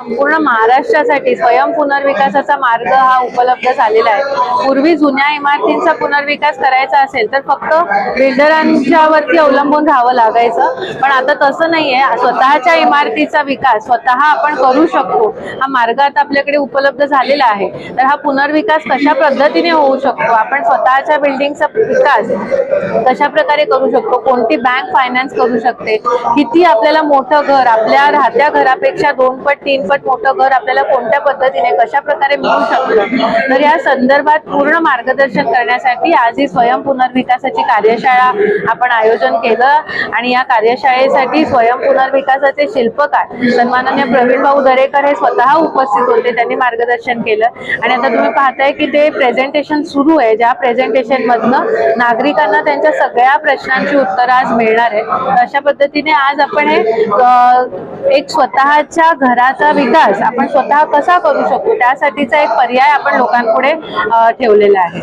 संपूर्ण महाराष्ट्रासाठी स्वयं पुनर्विकासाचा मार्ग हा उपलब्ध झालेला आहे. पूर्वी जुन्या इमारतींचा पुनर्विकास करायचा असेल तर फक्त बिल्डरांच्या वरती अवलंबून राहावं लागायचं. पण आता तसं नाहीये. स्वतःच्या इमारतीचा विकास स्वतः आपण करू शकतो. हा मार्ग आता आपल्याकडे उपलब्ध झालेला आहे. तर हा पुनर्विकास कशा पद्धतीने होऊ शकतो? आपण स्वतःच्या बिल्डिंगचा विकास कशा प्रकारे करू शकतो? कोणती बँक फायनान्स करू शकते? किती आपल्याला मोठं घर आपल्या राहत्या घरापेक्षा दोन पट तीन दुप्पट मोठं घर आपल्याला कोणत्या पद्धतीने कशा प्रकारे मिळू शकतं? तर या संदर्भात पूर्ण मार्गदर्शन करण्यासाठी आज ही स्वयं पुनर्विकासाची कार्यशाळा आपण आयोजन केलं आणि या कार्यशाळेसाठी स्वयं पुनर्विकासाचे शिल्पकार सन्माननीय प्रवीण भाऊ दरेकर हे स्वतः उपस्थित होते त्यांनी मार्गदर्शन केलं. आणि आता तुम्ही पाहताय की ते प्रेझेंटेशन सुरू आहे. ज्या प्रेझेंटेशन मधनं नागरिकांना त्यांच्या सगळ्या प्रश्नांची उत्तरं आज मिळणार आहे अशा पद्धतीने आज आपण हे एक स्वतःच्या घराचा विकास आपण स्वतः कसा करू शकतो? त्यासाठीचा एक पर्याय आपण लोकांपुढे ठेवलेला आहे.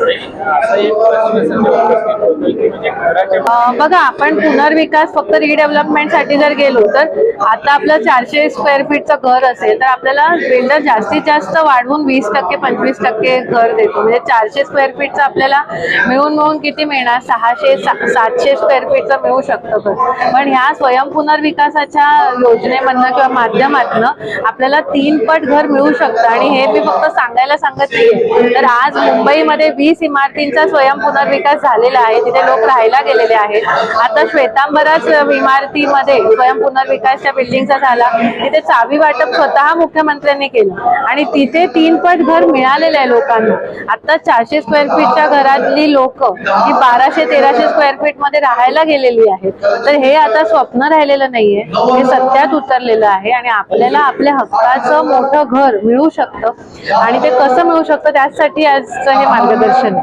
बघा आपण पुनर्विकास फक्त रिडेव्हलपमेंटसाठी जर गेलो तर आता आपलं चारशे स्क्वेअर फीटचं घर असेल तर आपल्याला बिल्डर जास्तीत जास्त वाढवून वीस टक्के पंचवीस टक्के घर देतो. म्हणजे चारशे स्क्वेअर फीटचं आपल्याला मिळून मिळून किती मिळणार? सहाशे सातशे स्क्वेअर फीटचं मिळू शकतं पण ह्या स्वयं पुनर्विकासाच्या योजनेमधनं किंवा माध्यमातनं आपल्याला तीन पट घर मिळू शकतं. आणि हे मी फक्त सांगायला सांगत नाहीये तर आज मुंबईमध्ये वीस इमारतींचा स्वयं पुनर्विकास झालेला आहे. तिथे लोक राहायला गेलेले आहेत. आता श्वेतांबरच इमारतीमध्ये स्वयं पुनर्विकासच्या बिल्डिंगचा झाला. तिथे चावी वाटप स्वतः मुख्यमंत्र्यांनी केलं. आणि तिथे तीन पट घर मिळालेलं आहे लोकांना. आता चारशे स्क्वेअर फीटच्या घरातली लोक ही बाराशे तेराशे स्क्वेअर फीटमध्ये राहायला गेलेली आहेत. तर हे आता स्वप्न राहिलेलं नाहीये. हे सत्यात उतरलेलं आहे. आणि आपल्याला आपल्या हक्काचं मोठं घर मिळू शकतं आणि ते कसं मिळू शकतं त्यासाठी आजचं हे मार्गदर्शन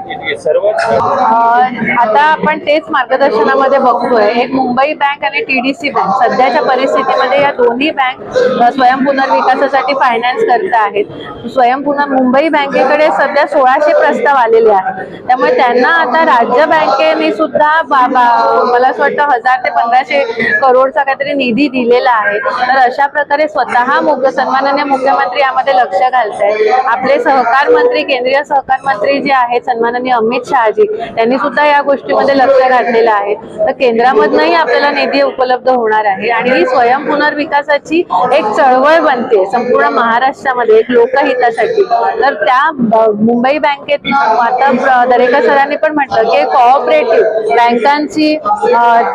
आता आपण तेच मार्गदर्शनामध्ये बघतोय. एक मुंबई बँक आणि टीडीसी बँक. सध्याच्या परिस्थितीमध्ये या दोन्ही बँक अं, स्वयं पुनर्विकासासाठी फायनान्स करत आहेत. स्वयंपुनर मुंबई बँकेकडे सध्या सोळाशे प्रस्ताव आलेले आहेत. त्यामुळे त्यांना आता राज्य बँकेने सुद्धा मला असं वाटतं हजार ते पंधराशे करोडचा काहीतरी निधी दिलेला आहे. तर अशा प्रकारे स्वतः मुख्य सन्माननीय मुख्यमंत्री यामध्ये लक्ष घालत आहेत आपले सहकार मंत्री केंद्रीय सहकार मंत्री जे आहेत सन्माननीय अमित शहाजी त्यांनी सुद्धा या गोष्टीमध्ये लक्ष घातलेलं आहे. तर केंद्रामधनही आपल्याला निधी उपलब्ध होणार आहे आणि ही स्वयं पुनर्विकासाची एक चळवळ बनते संपूर्ण महाराष्ट्रामध्ये एक लोकहितासाठी. तर त्या मुंबई बँकेतनं आता दरेकर सरांनी पण म्हटलं की कोऑपरेटिव्ह बँकांची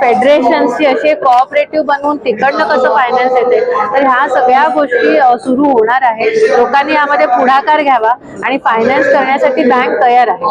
फेडरेशनची अशी कोऑपरेटिव्ह बनवून तिकडनं कसं फायनान्स येते? तर ह्या सगळ्या गोष्टी गोष्टी सुरू होणार आहेत. लोकांनी यामध्ये पुढाकार घ्यावा आणि फायनान्स करण्यासाठी बँक तयार आहे.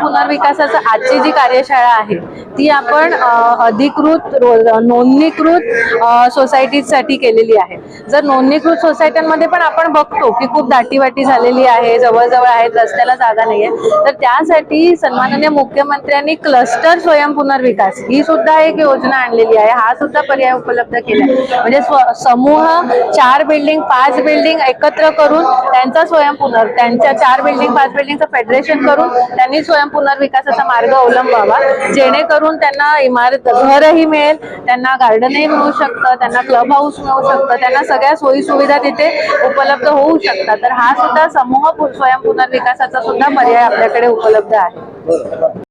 पुनर्विकासाचं आजची जी कार्यशाळा आहे ती आपण अधिकृत नोंदणीकृत सोसायटीसाठी केलेली आहे. जर नोंदणीकृत सोसायट्यांमध्ये पण आपण बघतो की खूप दाटीवाटी झालेली आहे जवळजवळ आहेत रस्त्याला जागा नाहीये तर त्यासाठी सन्माननीय मुख्यमंत्र्यांनी क्लस्टर स्वयं पुनर्विकास ही सुद्धा एक योजना आणलेली आहे. हा सुद्धा पर्याय उपलब्ध केला आहे म्हणजे समूह चार बिल्डिंग पाच बिल्डिंग एकत्र करून त्यांचा स्वयंपुनर त्यांच्या चार बिल्डिंग पाच बिल्डिंगचं फेडरेशन करून त्यांनी स्वयंपुनर्विकासाचा मार्ग अवलंबावा. जेणेकरून त्यांना इमारत घरही मिळेल त्यांना गार्डनही मिळू शकतं त्यांना क्लब हाऊस मिळू शकतं त्यांना सगळ्या सोयी सुविधा तिथे उपलब्ध होऊ शकतात. तर हा सुद्धा समूह स्वयंपुनर्विकासाचा सुद्धा पर्याय आपल्याकडे उपलब्ध आहे.